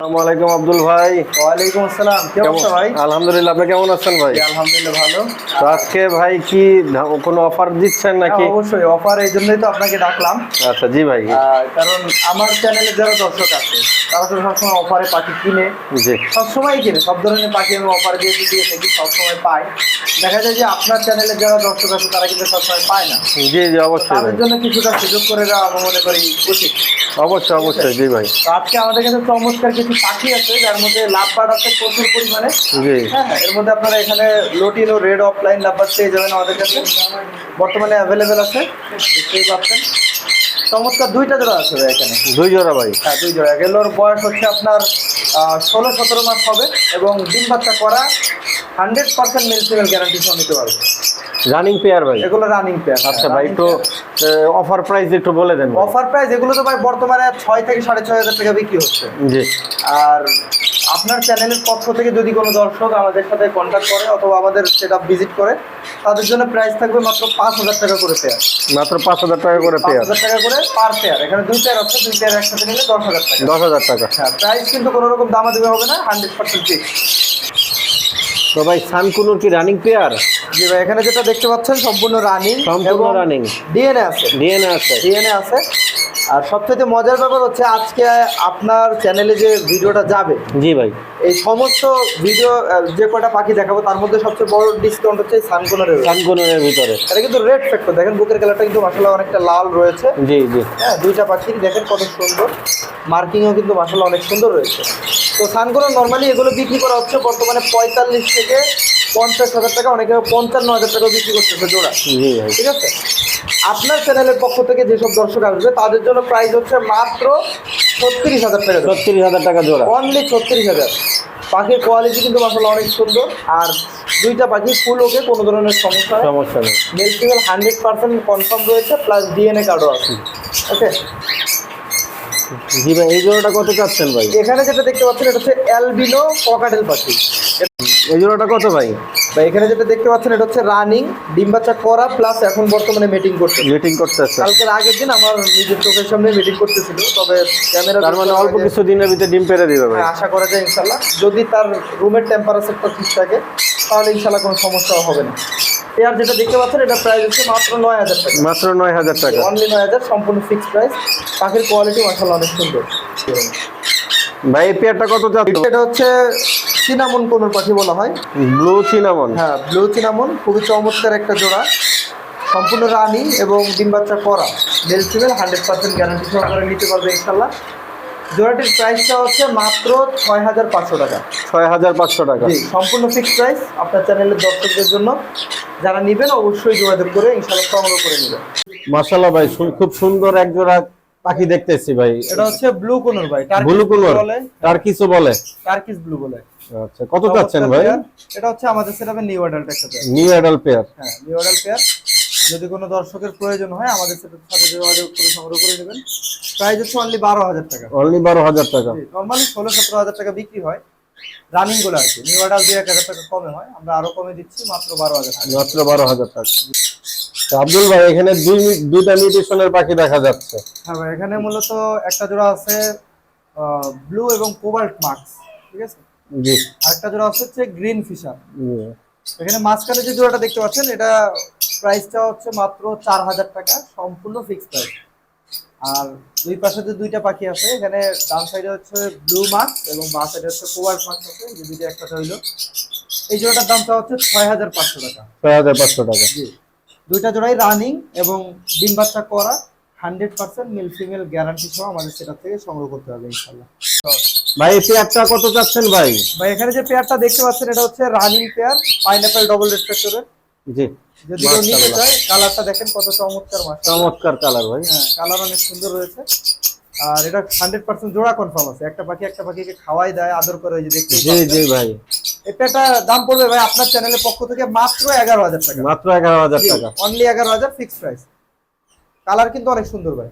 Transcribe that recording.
আব্দুল ভাই। ওয়ালাইকুম আসসালাম। কেমন? ভাই? আলহামদুলিল্লাহ আপনি কেমন আছেন ভাই? আলহামদুলিল্লাহ ভালো। তো আজকে ভাই কি কোনো অফার দিচ্ছেন নাকি? হ্যাঁ, অবশ্যই। অফার এই জন্যই তো আপনাকে ডাকলাম। আচ্ছা জি ভাই। কারণ আমার চ্যানেলে যারা দর্শক আছে তারা তো সবসময় অফারে পাখি কিনে সবসময় কিনে সব ধরনের পাখি আমি অফার দিয়ে দিয়ে থাকি সবসময় পাই দেখা যায় যে আপনার চ্যানেলে যারা দর্শক আছে তারা কিন্তু সবসময় পায় না। জি জি অবশ্যই তাদের জন্য কিছুটা সুযোগ করে দেওয়া আমি মনে করি উচিত। অবশ্যই অবশ্যই জি ভাই। আজকে আমাদের কাছে চমৎকার কিছু পাখি আছে যার মধ্যে লাভবার্ড আছে প্রচুর পরিমাণে। জি। হ্যাঁ হ্যাঁ, এর মধ্যে আপনারা এখানে লোটিন ও রেড অফলাইন লাভবার্ড পেয়ে যাবেন আমাদের কাছে। বর্তমানে অ্যাভেলেবেল আছে দেখতেই পাচ্ছেন। চমৎকার দুইটা জোড়া আছে ভাই এখানে। দুই জোড়া ভাই। হ্যাঁ দুই জোড়া। এগুলোর বয়স হচ্ছে আপনার ষোলো সতেরো মাস হবে এবং ডিম বাচ্চা করা hundred percent male female guarantee সহ নিতে পারবে। রানিং পেয়ার ভাই। এগুলো রানিং পেয়ার আচ্ছা ভাই একটু অফার প্রাইস একটু বলে দেন অফার প্রাইস এগুলো তো ভাই বর্তমানে ছয় থেকে সাড়ে ছয় হাজার টাকা বিক্রি হচ্ছে। জি। আর আপনার চ্যানেলের পক্ষ থেকে যদি কোনো দর্শক আমাদের সাথে কন্ট্যাক্ট করে অথবা আমাদের সেটা ভিজিট করে তাদের জন্য প্রাইস থাকবে মাত্র পাঁচ হাজার টাকা করে পেয়ার মাত্র পাঁচ হাজার টাকা করে পেয়ার হাজার টাকা করে পার পেয়ার এখানে দুই পেয়ার আছে দুই পেয়ার একসাথে নিলে দশ হাজার টাকা। দশ হাজার টাকা। হ্যাঁ প্রাইস কিন্তু কোনো রকম দামা দেবে হবে না হান্ড্রেড পার্সেন্ট ফিক্স তো ভাই সানকুনুর কি রানিং পেয়ার জি ভাই এখানে যেটা দেখতে পাচ্ছেন সম্পূর্ণ রানিং সম্পূর্ণ রানিং ডিএনএ আছে। ডিএনএ আছে। ডিএনএ আছে। আর সবথেকে মজার ব্যাপার হচ্ছে আজকে আপনার চ্যানেলে যে ভিডিওটা যাবে জি ভাই। এই সমস্ত ভিডিও যে কটা পাখি দেখাবো তার মধ্যে সবচেয়ে বড় ডিসকাউন্ট হচ্ছে সানকোনারের সানকুনুরের ভিতরে। এটা কিন্তু রেড ফ্যাক্টর দেখেন বুকের কালারটা কিন্তু মাসাল্লাহ অনেকটা লাল রয়েছে। জি জি। হ্যাঁ দুইটা পাখি দেখেন কত সুন্দর। মার্কিংও কিন্তু মাসাল্লাহ অনেক সুন্দর রয়েছে। তো সানকোনার নর্মালি এগুলো বিক্রি করা হচ্ছে বর্তমানে পঁয়তাল্লিশ থেকে পঞ্চাশ হাজার টাকা অনেকে পঞ্চান্ন হাজার টাকা বিক্রি করতেছে জোড়া। জি ভাই। ঠিক আছে? আপনার চ্যানেলের পক্ষ থেকে যেসব দর্শক আসবে তাদের জন্য প্রাইস হচ্ছে মাত্র ছত্রিশ হাজার টাকা ছত্রিশ হাজার টাকা জোড়া। অনলি ছত্রিশ হাজার। পাখির কোয়ালিটি কিন্তু মাসাল্লাহ অনেক সুন্দর। আর দুইটা পাখি ফুল ওকে কোনো ধরনের সমস্যা সমস্যা নেই। Male female hundred percent confirm রয়েছে প্লাস ডিএনএ কার্ডও আছে। ওকে জি ভাই এই জোড়াটা কত চাচ্ছেন ভাই? এখানে যেটা দেখতে পাচ্ছেন এটা হচ্ছে অ্যালবিনো পকাটেল পাখি। এই জোড়াটা কত ভাই? বা এখানে যেটা দেখতে পাচ্ছেন এটা হচ্ছে রানিং ডিম বাচ্চা করা প্লাস এখন বর্তমানে মিটিং করছে মিটিং করতেছে। কালকের আগের দিন আমার নিজের চোখের সামনে মিটিং করতেছিল তবে ক্যামেরা তার মানে অল্প কিছু দিনের ভিতরে ডিম পেরে দিবে ভাই। আশা করা যায় ইনশাল্লাহ যদি তার রুমের টেম্পারেচারটা ঠিক থাকে তাহলে ইনশাল্লাহ কোনো সমস্যা হবে না। পেয়ার যেটা দেখতে পাচ্ছেন এটা প্রাইস হচ্ছে মাত্র নয় হাজার টাকা। মাত্র নয় হাজার টাকা। অনলি নয় হাজার সম্পূর্ণ ফিক্সড প্রাইস পাখির কোয়ালিটি মাসাল্লাহ অনেক সুন্দর। ভাই এই পেয়ারটা কত চাচ্ছ এটা হচ্ছে চিনামন কোনোর পাখি বলা হয়। ব্লু চিনামন হ্যাঁ ব্লু চিনামন খুবই চমৎকার একটা জোড়া। সম্পূর্ণ রানি এবং ডিম বাচ্চা করা। Male female hundred percent guarantee সহকারে নিতে পারবে ইনশাল্লাহ জোড়াটির প্রাইসটা হচ্ছে মাত্র ছয় হাজার পাঁচশো টাকা। ছয় হাজার পাঁচশো টাকা। জি সম্পূর্ণ ফিক্সড প্রাইস আপনার চ্যানেলের দর্শকদের জন্য। যারা নেবেন অবশ্যই যোগাযোগ করে ইনশাল্লাহ সংগ্রহ করে নেবেন। মাশাল্লাহ ভাই খুব সুন্দর এক জোড়া পাখি দেখতেছি ভাই। এটা হচ্ছে ব্লু কোনোর ভাই ব্লু। তার কিছু বলে। টার্কিস ব্লু বলে। আচ্ছা কত চাচ্ছেন ভাই? এটা হচ্ছে আমাদের সেটাপে নিউ অ্যাডাল্ট একটা পেয়ার নিউ অ্যাডাল পেয়ার হ্যাঁ নিউ অ্যাডাল্ট পেয়ার যদি কোনো দর্শকের প্রয়োজন হয় আমাদের সাথে যোগাযোগ করে সংগ্রহ করে নেবেন। প্রাইস হচ্ছে অনলি বারো হাজার টাকা। অনলি বারো হাজার টাকা। নর্মালি ষোলো সতেরো হাজার টাকা বিক্রি হয়। রানিংগুলো আর কি। নিউ অ্যাডাল্ট দিয়ে এক হাজার টাকা কমে হয়। আমরা আরও কমে দিচ্ছি মাত্র বারো হাজার টাকা। মাত্র বারো হাজার টাকা। আব্দুল ভাই এখানে দুই দুইটা মিউটেশনের পাখি দেখা যাচ্ছে। হ্যাঁ ভাই এখানে মূলত একটা জোড়া আছে ব্লু এবং কোবাল্ট মার্কস ঠিক আছে? জি। আরেকটা জোড়া আছে হচ্ছে গ্রিন ফিশার। এখানে মাঝখানে যে জোড়াটা দেখতে পাচ্ছেন এটা প্রাইসটা হচ্ছে মাত্র চার হাজার টাকা সম্পূর্ণ ফিক্সড প্রাইস আর দুই পাশে যে দুইটা পাখি আছে এখানে ডান সাইডে হচ্ছে ব্লু মার্কস এবং বাঁ সাইডে হচ্ছে কোবাল্ট মার্কস আছে যে দুইটা একসাথে হইল এই জোড়াটার দামটা হচ্ছে ছয় হাজার পাঁচশো টাকা। ছয় হাজার পাঁচশো টাকা। জি। দুইটা জোড়াই রানিং এবং ডিম বাচ্চা করা hundred percent male female guarantee সহ আমাদের সেটা থেকে সংগ্রহ করতে হবে ইনশাল্লাহ ভাই এই পেয়ারটা কত চাচ্ছেন ভাই? ভাই এখানে যে পেয়ারটা দেখতে পাচ্ছেন এটা হচ্ছে রানিং পেয়ার পাইনাপেল ডবল রেসপেক্টরের জি। যদি কেউ নিতে চায় কালারটা দেখেন কত চমৎকার মাছ চমৎকার কালার ভাই। হ্যাঁ কালার অনেক সুন্দর রয়েছে। আর এটা হান্ড্রেড পার্সেন্ট জোড়া কনফার্ম আছে। একটা পাখি একটা পাখিকে খাওয়াই দেয় আদর করে যে দেখতে জি জি ভাই। এটা দাম পড়বে ভাই আপনার চ্যানেলের পক্ষ থেকে মাত্র এগারো হাজার টাকা। মাত্র এগারো হাজার টাকা। অনলি এগারো হাজার ফিক্সড প্রাইস কালার কিন্তু অনেক সুন্দর ভাই।